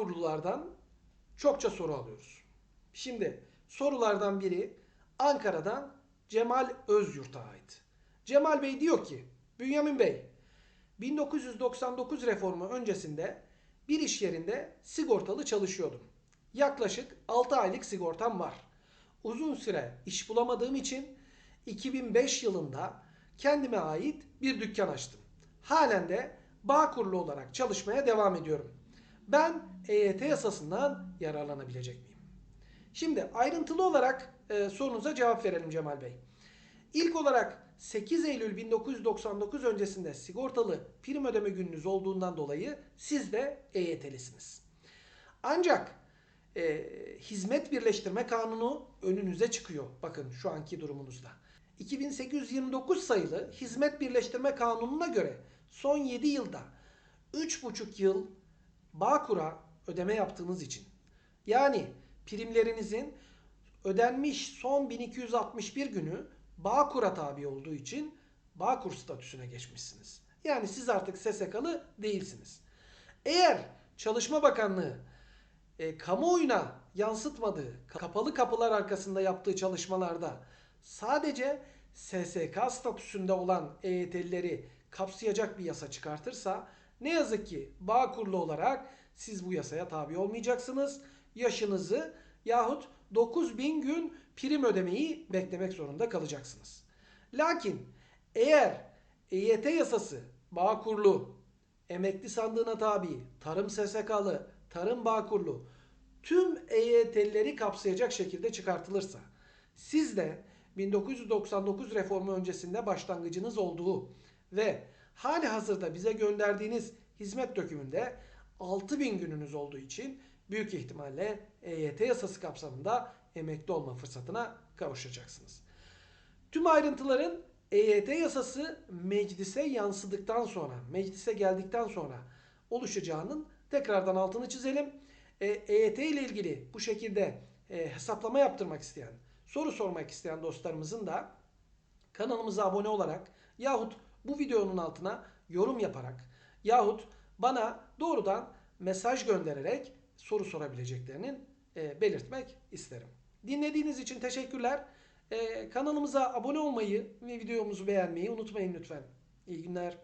kurululardan çokça soru alıyoruz. Şimdi sorulardan biri Ankara'dan Cemal Özyurt'a ait. Cemal Bey diyor ki, Bünyamin Bey, 1999 reformu öncesinde bir iş yerinde sigortalı çalışıyordum. Yaklaşık 6 aylık sigortam var. Uzun süre iş bulamadığım için 2005 yılında kendime ait bir dükkan açtım. Halen de Bağkurlu olarak çalışmaya devam ediyorum. Ben EYT yasasından yararlanabilecek miyim? Şimdi ayrıntılı olarak e, sorunuza cevap verelim Cemal Bey. İlk olarak 8 Eylül 1999 öncesinde sigortalı prim ödeme gününüz olduğundan dolayı siz de EYT'lisiniz. Ancak e, hizmet birleştirme kanunu önünüze çıkıyor. Bakın şu anki durumunuzda. 2829 sayılı hizmet birleştirme kanununa göre son 7 yılda 3,5 yıl Bağkur'a ödeme yaptığınız için yani primlerinizin ödenmiş son 1261 günü Bağkur'a tabi olduğu için Bağkur statüsüne geçmişsiniz. Yani siz artık SSK'lı değilsiniz. Eğer Çalışma Bakanlığı e, kamuoyuna yansıtmadığı, kapalı kapılar arkasında yaptığı çalışmalarda sadece SSK statüsünde olan EYT'lileri kapsayacak bir yasa çıkartırsa ne yazık ki Bağkurlu olarak siz bu yasaya tabi olmayacaksınız. Yaşınızı yahut 9000 gün prim ödemeyi beklemek zorunda kalacaksınız. Lakin eğer EYT yasası Bağkurlu, emekli sandığına tabi, tarım SSK'lı, tarım Bağkurlu tüm EYT'lileri kapsayacak şekilde çıkartılırsa siz de 1999 reformu öncesinde başlangıcınız olduğu ve hali hazırda bize gönderdiğiniz hizmet dökümünde 6000 gününüz olduğu için büyük ihtimalle EYT yasası kapsamında emekli olma fırsatına kavuşacaksınız. Tüm ayrıntıların EYT yasası meclise yansıdıktan sonra, meclise geldikten sonra oluşacağının tekrardan altını çizelim. E, EYT ile ilgili bu şekilde e, hesaplama yaptırmak isteyen, soru sormak isteyen dostlarımızın da kanalımıza abone olarak yahut bu videonun altına yorum yaparak yahut bana doğrudan mesaj göndererek soru sorabileceklerinin e, belirtmek isterim. Dinlediğiniz için teşekkürler. E, kanalımıza abone olmayı ve videomuzu beğenmeyi unutmayın lütfen. İyi günler.